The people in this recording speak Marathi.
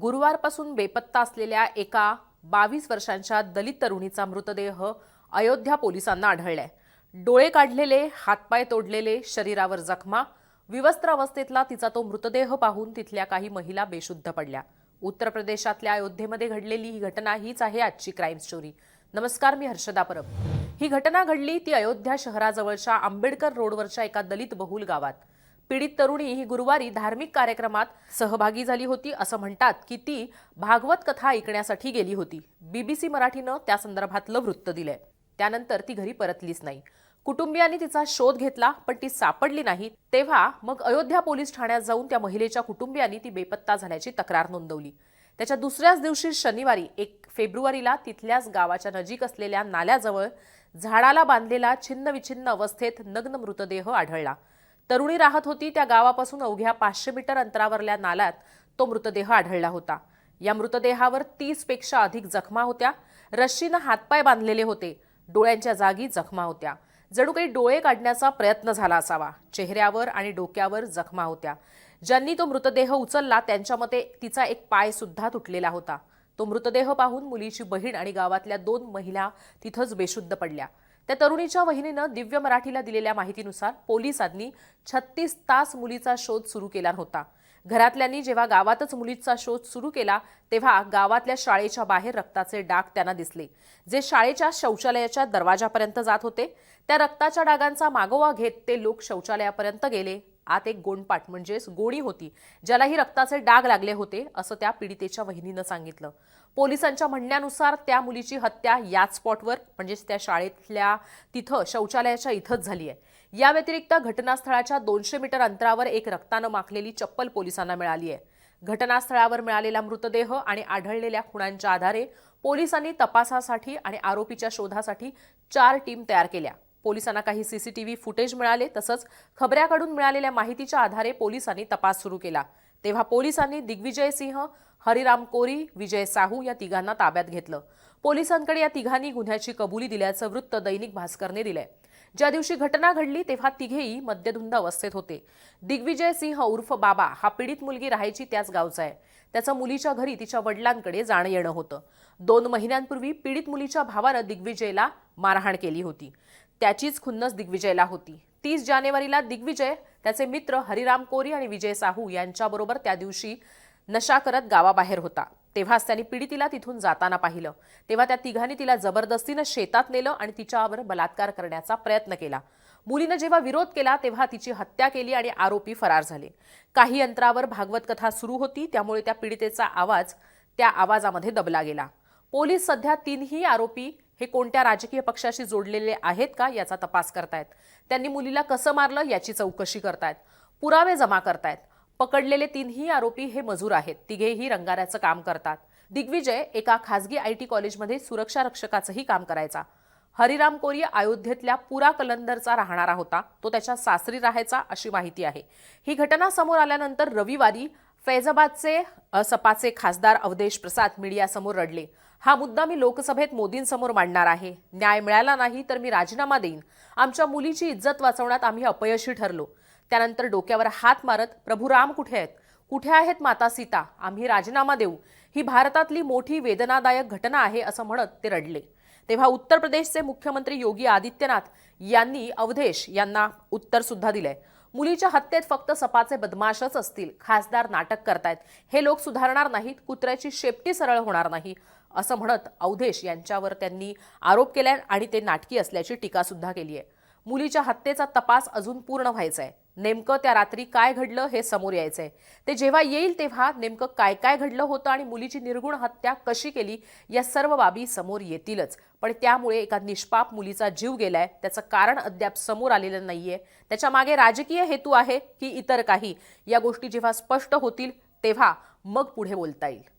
गुरुवारपासून बेपत्ता असलेल्या एका बावीस वर्षांच्या दलित तरुणीचा मृतदेह अयोध्या पोलिसांना आढळलाय. डोळे काढलेले हातपाय तोडलेले शरीरावर जखमा विवस्त्र अवस्थेतला तिचा तो मृतदेह पाहून तिथल्या काही महिला बेशुद्ध पडल्या. उत्तर प्रदेशातल्या अयोध्येमध्ये घडलेली ही घटना हीच आहे आजची क्राईम स्टोरी. नमस्कार मी हर्षदा परब. ही घटना घडली ती अयोध्या शहराजवळच्या आंबेडकर रोडवरच्या एका दलित बहुल गावात. पीडित तरुणी ही गुरुवारी धार्मिक कार्यक्रमात सहभागी झाली होती असं म्हणतात की ती भागवत कथा ऐकण्यासाठी गेली होती. बीबीसी मराठीनं त्या संदर्भातलं वृत्त दिलंय. त्यानंतर ती घरी परतलीच नाही. कुटुंबियांनी तिचा शोध घेतला पण ती सापडली नाही. तेव्हा मग अयोध्या पोलीस ठाण्यात जाऊन त्या महिलेच्या कुटुंबियांनी ती बेपत्ता झाल्याची तक्रार नोंदवली. त्याच्या दुसऱ्याच दिवशी शनिवारी एक फेब्रुवारीला तिथल्याच गावाच्या नजीक असलेल्या नाल्याजवळ झाडाला बांधलेला छिन्नविछिन्न अवस्थेत नग्न मृतदेह आढळला. तरुणी राहत होती त्या गावापासून अवघ्या पाचशे मीटर अंतरावरल्या नाल्यात तो मृतदेह आढळला होता. या मृतदेहावर तीसपेक्षा अधिक जखमा होत्या. रश्शीनं हातपाय बांधलेले होते. डोळ्यांच्या जागी जखमा होत्या. जणू काही डोळे काढण्याचा प्रयत्न झाला असावा. चेहऱ्यावर आणि डोक्यावर जखमा होत्या. ज्यांनी तो मृतदेह उचलला त्यांच्या मते तिचा एक पाय सुद्धा तुटलेला होता. तो मृतदेह पाहून मुलीची बहीण आणि गावातल्या दोन महिला तिथंच बेशुद्ध पडल्या. त्या तरुणीच्या वहिनीनं दिव्य मराठीला दिलेल्या माहितीनुसार पोलिसांनी छत्तीस तास मुलीचा शोध सुरू केला होता घरातल्यांनी जेव्हा गावातच मुलीचा शोध सुरू केला तेव्हा गावातल्या शाळेच्या बाहेर रक्ताचे डाग त्यांना दिसले. जे शाळेच्या शौचालयाच्या दरवाजापर्यंत जात होते त्या रक्ताच्या डागांचा मागोवा घेत ते लोक शौचालयापर्यंत गेले. आत एक गोंडपाट म्हणजेच गोणी होती ज्यालाही रक्ताचे डाग लागले होते असं त्या पीडितेच्या वहिनीनं सांगितलं. पोलिसांच्या म्हणण्यानुसार त्या मुलीची हत्या याच स्पॉटवर म्हणजेच त्या शाळेतल्या तिथं शौचालयाच्या इथंच झाली आहे. या व्यतिरिक्त घटनास्थळाच्या दोनशे मीटर अंतरावर एक रक्तानं माखलेली चप्पल पोलिसांना मिळाली आहे. घटनास्थळावर मिळालेला मृतदेह आणि आढळलेल्या खुणांच्या आधारे पोलिसांनी तपासासाठी आणि आरोपीच्या शोधासाठी चार टीम तयार केल्या. पोलिसांना काही सीसीटीव्ही फुटेज मिळाले तसंच खबऱ्याकडून मिळालेल्या माहितीच्या आधारे पोलिसांनी तपास सुरू केला. तेव्हा पोलिसांनी दिग्विजय सिंह हरिराम कोरी विजय साहू या तिघांना ताब्यात घेतलं. पोलिसांकडे या तिघांनी गुन्ह्याची कबुली दिल्याचं वृत्त दैनिक भास्करने दिलंय. ज्या दिवशी घटना घडली तेव्हा तिघेही मद्यधुंद अवस्थेत होते. दिग्विजय सिंह उर्फ बाबा हा पीडित मुलगी राहायची त्याच गावचा आहे. त्याचं मुलीच्या घरी तिच्या वडिलांकडे जाणं येणं होतं. दोन महिन्यांपूर्वी पीडित मुलीच्या भावानं दिग्विजयला मारहाण केली होती. त्याचीच खुन्नस दिग्विजयला होती. तीस जानेवारीला दिग्विजय त्याचे मित्र हरिराम कोरी आणि विजय साहू यांच्याबरोबर त्या दिवशी नशा करत गावाबाहेर होता. तेव्हाच त्यांनी पीडितीला तिथून जाताना पाहिलं. तेव्हा त्या तिघांनी तिला जबरदस्तीनं शेतात नेलं आणि तिच्यावर बलात्कार करण्याचा प्रयत्न केला. मुलीनं जेव्हा विरोध केला तेव्हा तिची हत्या केली आणि आरोपी फरार झाले. काही अंतरावर भागवत कथा सुरू होती त्यामुळे त्या पीडितेचा आवाज त्या आवाजामध्ये दबला गेला. पोलीस सध्या तीनही आरोपी हे कोणत्या राजकीय पक्षाशी जोडलेले आहेत का याचा तपास करतायत? त्यांनी मुलीला कसं मारलं याची चौकशी करतायत. पुरावे जमा करतायत. पकडलेले तीनही आरोपी हे मजूर आहेत. तिघेही रंगाऱ्याचं काम करतात. दिग्विजय एका खासगी आय टी कॉलेजमध्ये सुरक्षा रक्षकाचंही काम करायचा. हरिराम कोरी अयोध्येतल्या पुरा कलंदरचा राहणारा होता. तो त्याच्या सासरी राहायचा अशी माहिती आहे. ही घटना समोर आल्यानंतर रविवारी फैजाबादचे सपाचे खासदार अवधेश प्रसाद मीडियासमोर रडले. हा मुद्दा मी लोकसभेत मोदींसमोर मांडणार आहे. न्याय मिळाला नाही तर मी राजीनामा देईन. आमच्या मुलीची इज्जत वाचवण्यात आम्ही अपयशी ठरलो. त्यानंतर डोक्यावर हात मारत प्रभू राम कुठे आहेत? कुठे आहेत माता सीता? आम्ही राजीनामा देऊ. ही भारतातली मोठी वेदनादायक घटना आहे असं म्हणत ते रडले. तेव्हा उत्तर प्रदेशचे मुख्यमंत्री योगी आदित्यनाथ यांनी अवधेश यांना उत्तर सुद्धा दिलंय. मुलीच्या हत्येत फक्त सपाचे बदमाशच असतील खासदार नाटक करतायत. हे लोक सुधारणार नाहीत कुत्र्याची शेपटी सरळ होणार नाही असं म्हणत अवधेश यांच्यावर त्यांनी आरोप केलाय आणि ते नाटकी असल्याची टीकासुद्धा केली आहे मुलीच्या हत्येचा तपास अजून पूर्ण व्हायचा आहे नेमकं त्या रात्री काय घडलं हे समोर यायचंय. ते जेव्हा येईल तेव्हा नेमकं काय काय घडलं होतं आणि मुलीची निर्गुण हत्या कशी केली या सर्व बाबी समोर येतीलच. पण त्यामुळे एका निष्पाप मुलीचा जीव गेलाय. त्याचं कारण अद्याप समोर आलेलं नाहीये. त्याच्यामागे राजकीय हेतू आहे की इतर काही. या गोष्टी जेव्हा स्पष्ट होतील तेव्हा मग पुढे बोलता येईल.